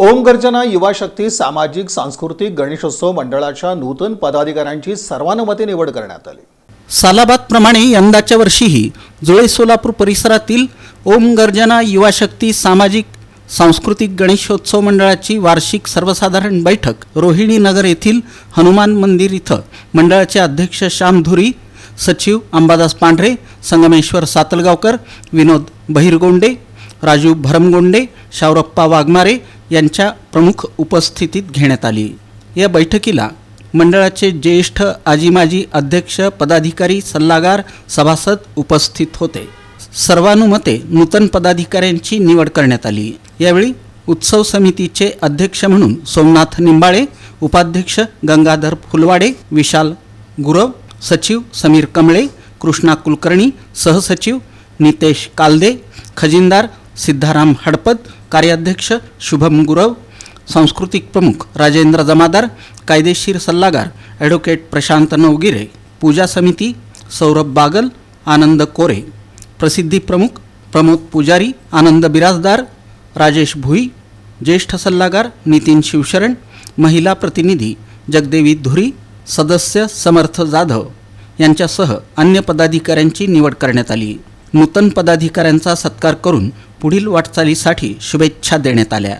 ओम गर्जना युवा शक्ती सामाजिक सांस्कृतिक गणेशोत्सव मंडळाच्या नूतन पदाधिकाऱ्यांची सर्वानुमते निवड करण्यात आली. सालाबादप्रमाणे यंदाच्या वर्षीही जुळे सोलापूर परिसरातील ओम गर्जना युवा शक्ती सामाजिक सांस्कृतिक गणेशोत्सव मंडळाची वार्षिक सर्वसाधारण बैठक रोहिणी नगर येथील हनुमान मंदिर इथं मंडळाचे अध्यक्ष श्याम धुरी सचिव अंबादास पांढरे संगमेश्वर सातलगावकर विनोद बहिरगोंडे राजू भरमगोंडे शावरप्पा वाघमारे यांच्या प्रमुख उपस्थितीत घेण्यात आली. या बैठकीला मंडळाचे ज्येष्ठ आजीमाजी अध्यक्ष पदाधिकारी सल्लागार सभासद उपस्थित होते. सर्वानुमते नूतन पदाधिकाऱ्यांची निवड करण्यात आली. यावेळी उत्सव समितीचे अध्यक्ष म्हणून सोमनाथ निंबाळे उपाध्यक्ष गंगाधर फुलवाडे विशाल गुरव सचिव समीर कमळे कृष्णा कुलकर्णी सहसचिव नितेश कालदे खजिनदार सिद्धाराम हडपद कार्याध्यक्ष शुभम गुरव सांस्कृतिक प्रमुख राजेंद्र जमादार कायदेशीर सल्लागार ॲडव्होकेट प्रशांत नवगिरे पूजा समिती सौरभ बागल आनंद कोरे प्रसिद्धी प्रमुख प्रमोद पुजारी आनंद बिराजदार राजेश भुई ज्येष्ठ सल्लागार नितीन शिवशरण महिला प्रतिनिधी जगदेवी धुरी सदस्य समर्थ जाधव यांच्यासह अन्य पदाधिकाऱ्यांची निवड करण्यात आली. नूतन पदाधिकाऱ्यांचा सत्कार करून पुढील वाटचालीसाठी शुभेच्छा देण्यात आल्या.